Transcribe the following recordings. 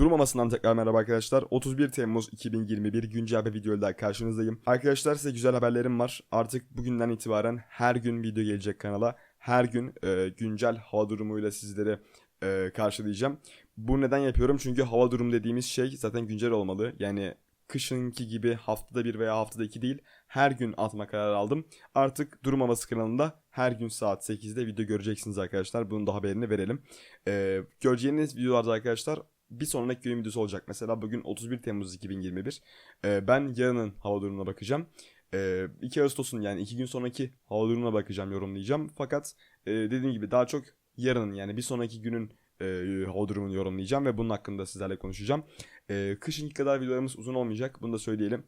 Durmamasından tekrar merhaba arkadaşlar. 31 Temmuz 2021 güncel bir videoyla karşınızdayım. Arkadaşlar size güzel haberlerim var. Artık bugünden itibaren her gün video gelecek kanala. Her gün e, güncel hava durumuyla sizleri e, karşılayacağım. Bu neden yapıyorum? Çünkü hava durum dediğimiz şey zaten güncel olmalı. Yani kışınki gibi haftada bir veya haftada iki değil her gün atma kararı aldım. Artık durum havası kanalında her gün saat 8'de video göreceksiniz arkadaşlar. Bunun da haberini verelim. Ee, göreceğiniz videolarda arkadaşlar bir sonraki gün videosu olacak. Mesela bugün 31 Temmuz 2021. Ee, ben yarının hava durumuna bakacağım. Ee, 2 Ağustos'un yani 2 gün sonraki hava durumuna bakacağım, yorumlayacağım. Fakat e, dediğim gibi daha çok yarının yani bir sonraki günün e, hava durumunu yorumlayacağım ve bunun hakkında sizlerle konuşacağım. E, kışınki kadar videolarımız uzun olmayacak. Bunu da söyleyelim.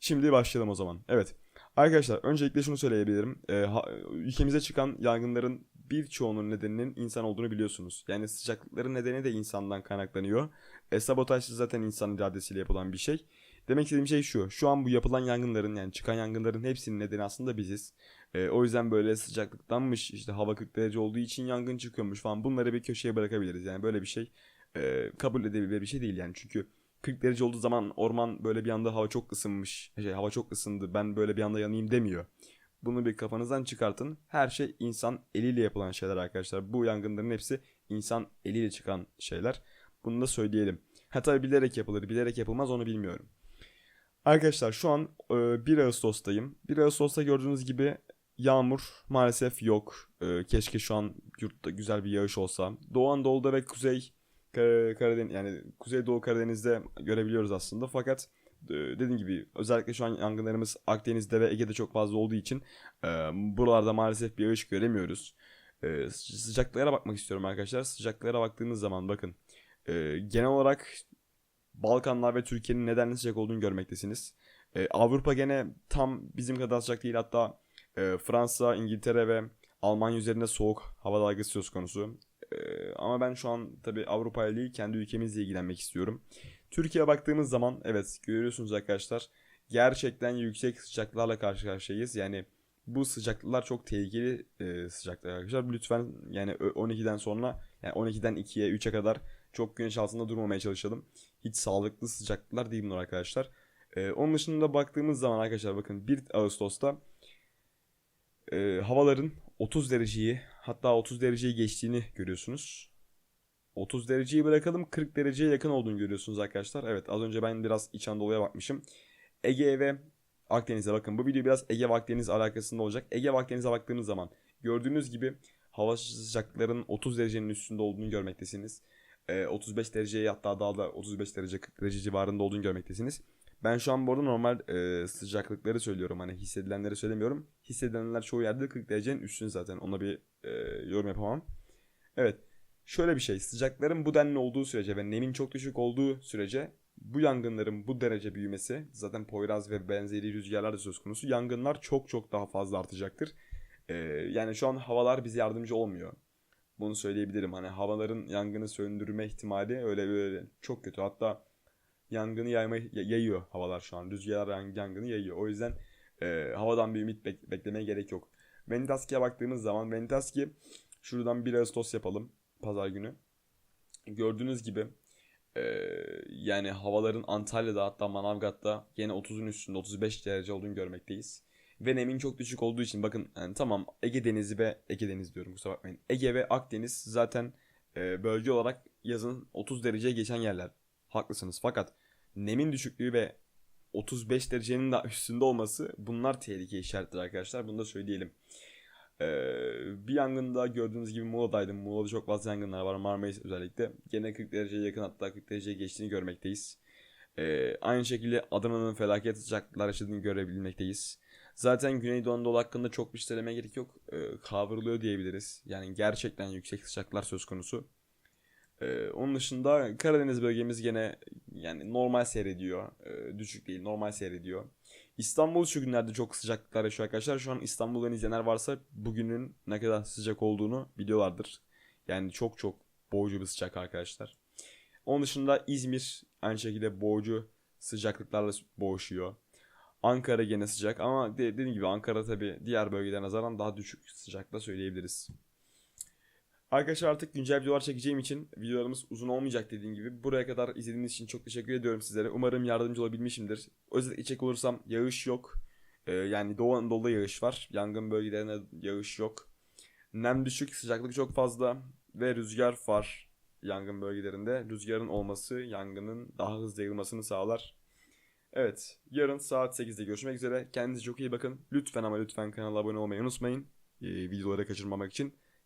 Şimdi başlayalım o zaman. Evet. Arkadaşlar öncelikle şunu söyleyebilirim. E, ha, ülkemize çıkan yangınların birçoğunun nedeninin insan olduğunu biliyorsunuz. Yani sıcaklıkların nedeni de insandan kaynaklanıyor. E, sabotaj zaten insan iradesiyle yapılan bir şey. Demek istediğim şey şu. Şu an bu yapılan yangınların yani çıkan yangınların hepsinin nedeni aslında biziz. E, o yüzden böyle sıcaklıktanmış işte hava 40 derece olduğu için yangın çıkıyormuş falan bunları bir köşeye bırakabiliriz. Yani böyle bir şey e, kabul edebilir bir şey değil yani. Çünkü 40 derece olduğu zaman orman böyle bir anda hava çok ısınmış. Şey hava çok ısındı ben böyle bir anda yanayım demiyor. Bunu bir kafanızdan çıkartın. Her şey insan eliyle yapılan şeyler arkadaşlar. Bu yangınların hepsi insan eliyle çıkan şeyler. Bunu da söyleyelim. Hatta bilerek yapılır, bilerek yapılmaz onu bilmiyorum. Arkadaşlar şu an e, 1 Ağustos'tayım. 1 Ağustos'ta gördüğünüz gibi yağmur maalesef yok. E, keşke şu an yurtta güzel bir yağış olsa. Doğu Anadolu'da ve Kuzey Karadeniz yani Kuzey Doğu Karadeniz'de görebiliyoruz aslında. Fakat e, dediğim gibi özellikle şu an yangınlarımız Akdeniz'de ve Ege'de çok fazla olduğu için e, buralarda maalesef bir yağış göremiyoruz. E, sıcaklıklara bakmak istiyorum arkadaşlar. Sıcaklıklara baktığınız zaman bakın e, genel olarak Balkanlar ve Türkiye'nin neden sıcak olduğunu görmektesiniz. E, Avrupa gene tam bizim kadar sıcak değil hatta e, Fransa, İngiltere ve Almanya üzerinde soğuk hava dalgası söz konusu. E, ama ben şu an tabi Avrupa ile değil kendi ülkemizle ilgilenmek istiyorum. Türkiye'ye baktığımız zaman evet görüyorsunuz arkadaşlar gerçekten yüksek sıcaklarla karşı karşıyayız. Yani bu sıcaklıklar çok tehlikeli e, sıcaklıklar arkadaşlar. Lütfen yani 12'den sonra yani 12'den 2'ye 3'e kadar çok güneş altında durmamaya çalışalım. Hiç sağlıklı sıcaklıklar değil bunlar arkadaşlar. E, onun dışında baktığımız zaman arkadaşlar bakın 1 Ağustos'ta e, havaların 30 dereceyi hatta 30 dereceyi geçtiğini görüyorsunuz. 30 dereceyi bırakalım 40 dereceye yakın olduğunu görüyorsunuz arkadaşlar. Evet az önce ben biraz İç Anadolu'ya bakmışım. Ege ve Akdeniz'e bakın bu video biraz Ege ve Akdeniz alakasında olacak. Ege ve Akdeniz'e baktığınız zaman gördüğünüz gibi hava sıcaklıklarının 30 derecenin üstünde olduğunu görmektesiniz. E, 35 dereceye hatta daha da 35 derece 40 derece civarında olduğunu görmektesiniz. Ben şu an bu arada normal e, sıcaklıkları söylüyorum. Hani hissedilenleri söylemiyorum. Hissedilenler çoğu yerde 40 derecenin üstünde zaten. Ona bir e, yorum yapamam. Evet. Şöyle bir şey. Sıcakların bu denli olduğu sürece ve nemin çok düşük olduğu sürece bu yangınların bu derece büyümesi zaten Poyraz ve benzeri rüzgarlar da söz konusu. Yangınlar çok çok daha fazla artacaktır. E, yani şu an havalar bize yardımcı olmuyor. Bunu söyleyebilirim. Hani havaların yangını söndürme ihtimali öyle böyle çok kötü. Hatta yangını yayma, yayıyor havalar şu an. Rüzgarlar yangını yayıyor. O yüzden e, havadan bir ümit bek- beklemeye gerek yok. Venitaski'ye baktığımız zaman Venitaski şuradan 1 Ağustos yapalım. Pazar günü. Gördüğünüz gibi e, yani havaların Antalya'da hatta Manavgat'ta yine 30'un üstünde 35 derece olduğunu görmekteyiz. Ve nemin çok düşük olduğu için bakın yani tamam Ege Denizi ve Ege Denizi diyorum kusura bakmayın. Ege ve Akdeniz zaten e, bölge olarak yazın 30 dereceye geçen yerler. Haklısınız fakat nemin düşüklüğü ve 35 derecenin de üstünde olması bunlar tehlike işaretleri arkadaşlar. Bunu da söyleyelim. Ee, bir yangın daha gördüğünüz gibi Muğla'daydım. Muğla'da çok fazla yangınlar var. Marmaris özellikle. Gene 40 dereceye yakın hatta 40 dereceye geçtiğini görmekteyiz. Ee, aynı şekilde Adana'nın felaket sıcaklıklar yaşadığını görebilmekteyiz. Zaten Güneydoğu Anadolu hakkında çok bir söylemeye gerek yok. Ee, kavruluyor diyebiliriz. Yani gerçekten yüksek sıcaklıklar söz konusu. Ee, onun dışında Karadeniz bölgemiz gene yani normal seyrediyor. Ee, düşük değil normal seyrediyor. İstanbul şu günlerde çok sıcaklıklar yaşıyor arkadaşlar. Şu an İstanbul'dan izleyenler varsa bugünün ne kadar sıcak olduğunu biliyorlardır. Yani çok çok boğucu bir sıcak arkadaşlar. Onun dışında İzmir aynı şekilde boğucu sıcaklıklarla boğuşuyor. Ankara gene sıcak ama dediğim gibi Ankara tabi diğer bölgelere nazaran daha düşük sıcakla söyleyebiliriz. Arkadaşlar artık güncel videolar çekeceğim için videolarımız uzun olmayacak dediğim gibi. Buraya kadar izlediğiniz için çok teşekkür ediyorum sizlere. Umarım yardımcı olabilmişimdir. Özellikle içecek olursam yağış yok. Ee, yani Doğu Anadolu'da yağış var. Yangın bölgelerinde yağış yok. Nem düşük, sıcaklık çok fazla ve rüzgar var yangın bölgelerinde. Rüzgarın olması yangının daha hızlı yayılmasını sağlar. Evet, yarın saat 8'de görüşmek üzere. Kendinize çok iyi bakın. Lütfen ama lütfen kanala abone olmayı unutmayın. Ee, videoları kaçırmamak için.